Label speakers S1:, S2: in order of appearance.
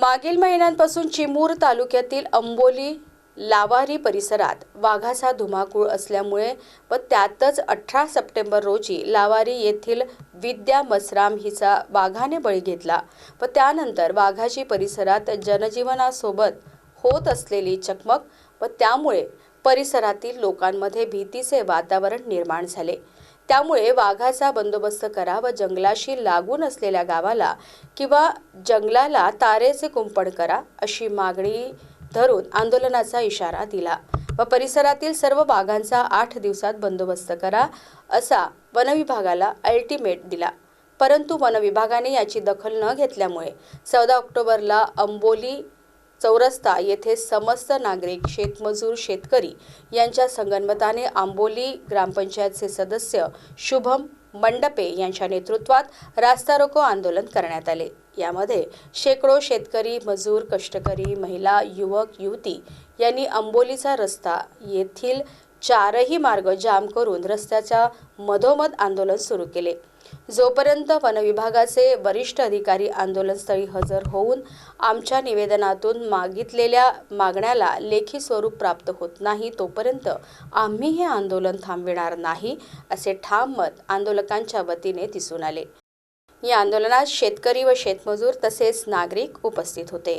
S1: मागील महिन्यांपासून चिमूर तालुक्यातील अंबोली लावारी परिसरात वाघाचा धुमाकूळ असल्यामुळे व त्यातच अठरा सप्टेंबर रोजी लावारी येथील विद्या मसराम हिचा वाघाने बळी घेतला व त्यानंतर वाघाची परिसरात जनजीवनासोबत होत असलेली चकमक व त्यामुळे परिसरातील लोकांमध्ये भीतीचे वातावरण निर्माण झाले. त्यामुळे वाघाचा बंदोबस्त करा व जंगलाशी लागून असलेल्या गावाला किंवा जंगलाला तारेचे कुंपण करा अशी मागणी धरून आंदोलनाचा इशारा दिला. व परिसरातील सर्व वाघांचा आठ दिवसात बंदोबस्त करा असा वनविभागाला अल्टिमेट दिला. परंतु वनविभागाने याची दखल न घेतल्यामुळे चौदा ऑक्टोबरला अंबोली चौरस्ता येथे समस्त नागरिक शेतमजूर शेतकरी यांच्या संगनमताने आंबोली ग्रामपंचायतचे सदस्य शुभम मंडपे यांच्या नेतृत्वात रास्ता रोको आंदोलन करण्यात आले. यामध्ये शेकडो शेतकरी मजूर कष्टकरी महिला युवक युवती यांनी आंबोलीचा रस्ता येथील चारही मार्ग जाम करून रस्त्याच्या मधोमध आंदोलन सुरू केले. जोपर्यंत वनविभागाचे वरिष्ठ अधिकारी आंदोलनस्थळी हजर होऊन आमच्या निवेदनातून मागितलेल्या मागण्याला लेखी स्वरूप प्राप्त होत नाही तोपर्यंत आम्ही हे आंदोलन थांबविणार नाही असे ठाम मत आंदोलकांच्या वतीने दिसून आले. या आंदोलनात शेतकरी व शेतमजूर तसेच नागरिक उपस्थित होते.